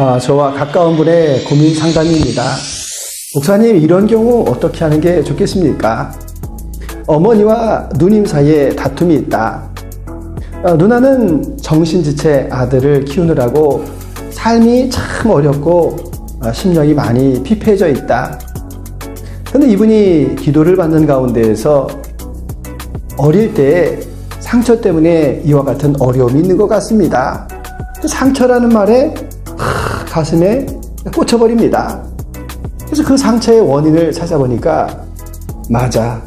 아, 저와 가까운 분의 고민 상담입니다. 목사님, 이런 경우 어떻게 하는 게 좋겠습니까? 어머니와 누님 사이에 다툼이 있다. 어, 누나는 정신지체 아들을 키우느라고 삶이 참 어렵고 어, 심령이 많이 피폐해져 있다. 근데 이분이 기도를 받는 가운데에서 어릴 때 상처 때문에 이와 같은 어려움이 있는 것 같습니다. 상처라는 말에 하, 가슴에 꽂혀버립니다. 그래서 그 상처의 원인을 찾아보니까 맞아.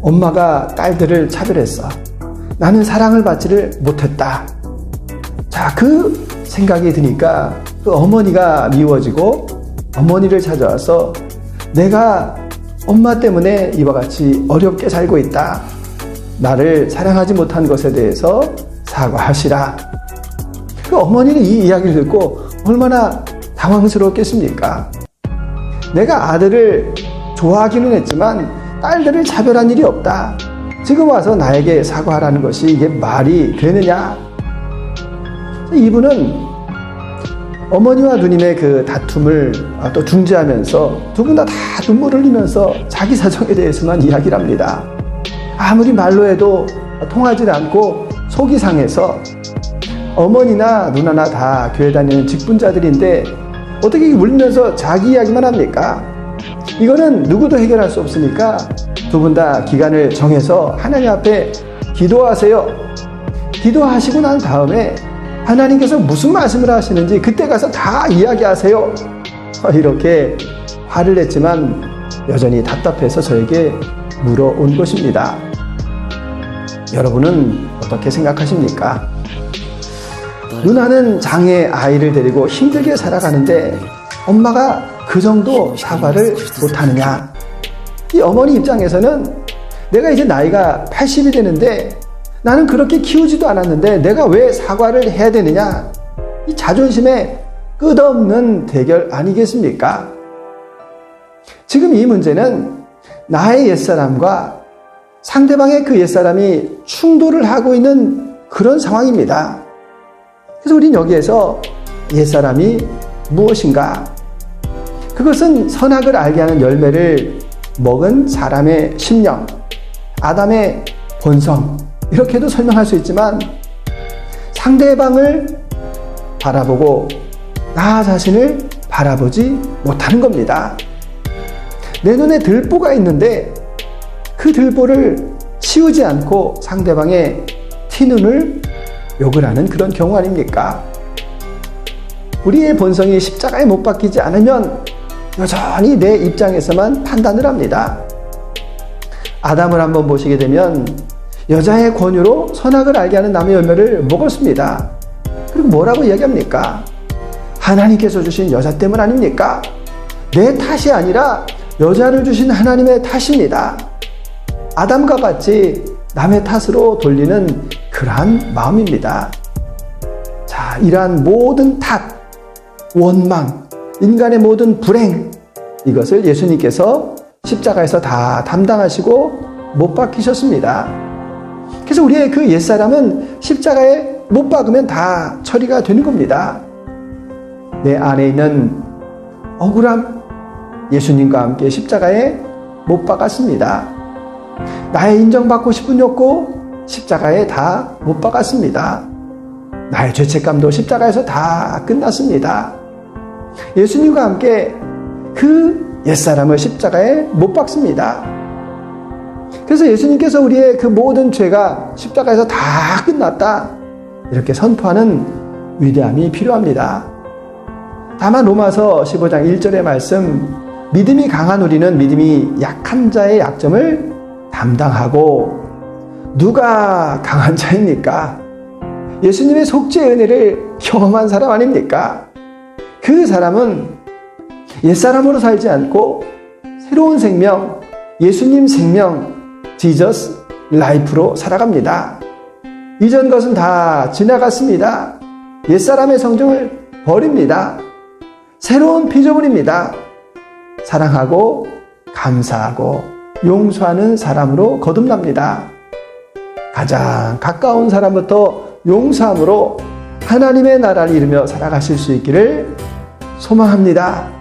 엄마가 딸들을 차별했어. 나는 사랑을 받지를 못했다. 자, 그 생각이 드니까 그 어머니가 미워지고 어머니를 찾아와서 내가 엄마 때문에 이와 같이 어렵게 살고 있다. 나를 사랑하지 못한 것에 대해서 사과하시라. 그 어머니는 이 이야기를 듣고 얼마나 당황스러웠겠습니까? 내가 아들을 좋아하기는 했지만 딸들을 차별한 일이 없다. 지금 와서 나에게 사과하라는 것이 이게 말이 되느냐? 이분은 어머니와 누님의 그 다툼을 또 중재하면서 두 분 다 다 눈물을 흘리면서 자기 사정에 대해서만 이야기를 합니다. 아무리 말로 해도 통하지 않고 속이 상해서 어머니나 누나나 다 교회 다니는 직분자들인데 어떻게 울면서 자기 이야기만 합니까? 이거는 누구도 해결할 수 없으니까 두 분 다 기간을 정해서 하나님 앞에 기도하세요. 기도하시고 난 다음에 하나님께서 무슨 말씀을 하시는지 그때 가서 다 이야기하세요. 이렇게 화를 냈지만 여전히 답답해서 저에게 물어온 것입니다. 여러분은 어떻게 생각하십니까? 누나는 장애 아이를 데리고 힘들게 살아가는데 엄마가 그 정도 사과를 못하느냐? 이 어머니 입장에서는 내가 이제 나이가 80이 되는데 나는 그렇게 키우지도 않았는데 내가 왜 사과를 해야 되느냐? 이 자존심의 끝없는 대결 아니겠습니까? 지금 이 문제는 나의 옛사람과 상대방의 그 옛사람이 충돌을 하고 있는 그런 상황입니다. 그래서 우린 여기에서 옛사람이 무엇인가? 그것은 선악을 알게 하는 열매를 먹은 사람의 심령, 아담의 본성, 이렇게도 설명할 수 있지만 상대방을 바라보고 나 자신을 바라보지 못하는 겁니다. 내 눈에 들보가 있는데 그 들보를 치우지 않고 상대방의 티눈을 욕을 하는 그런 경우 아닙니까? 우리의 본성이 십자가에 못 박히지 않으면 여전히 내 입장에서만 판단을 합니다. 아담을 한번 보시게 되면 여자의 권유로 선악을 알게 하는 남의 열매를 먹었습니다. 그리고 뭐라고 이야기합니까? 하나님께서 주신 여자 때문 아닙니까? 내 탓이 아니라 여자를 주신 하나님의 탓입니다. 아담과 같이 남의 탓으로 돌리는 그러한 마음입니다. 자, 이러한 모든 탓, 원망, 인간의 모든 불행, 이것을 예수님께서 십자가에서 다 담당하시고 못 박히셨습니다. 그래서 우리의 그 옛사람은 십자가에 못 박으면 다 처리가 되는 겁니다. 내 안에 있는 억울함, 예수님과 함께 십자가에 못 박았습니다. 나의 인정받고 싶은 욕구, 십자가에 다 못 박았습니다. 나의 죄책감도 십자가에서 다 끝났습니다. 예수님과 함께 그 옛사람을 십자가에 못 박습니다. 그래서 예수님께서 우리의 그 모든 죄가 십자가에서 다 끝났다. 이렇게 선포하는 위대함이 필요합니다. 다만 로마서 15장 1절의 말씀, 믿음이 강한 우리는 믿음이 약한 자의 약점을 담당하고 누가 강한 자입니까? 예수님의 속죄의 은혜를 경험한 사람 아닙니까? 그 사람은 옛사람으로 살지 않고 새로운 생명, 예수님 생명, 지저스 라이프로 살아갑니다. 이전 것은 다 지나갔습니다. 옛사람의 성정을 버립니다. 새로운 피조물입니다. 사랑하고 감사하고 용서하는 사람으로 거듭납니다. 가장 가까운 사람부터 용서함으로 하나님의 나라를 이루며 살아가실 수 있기를 소망합니다.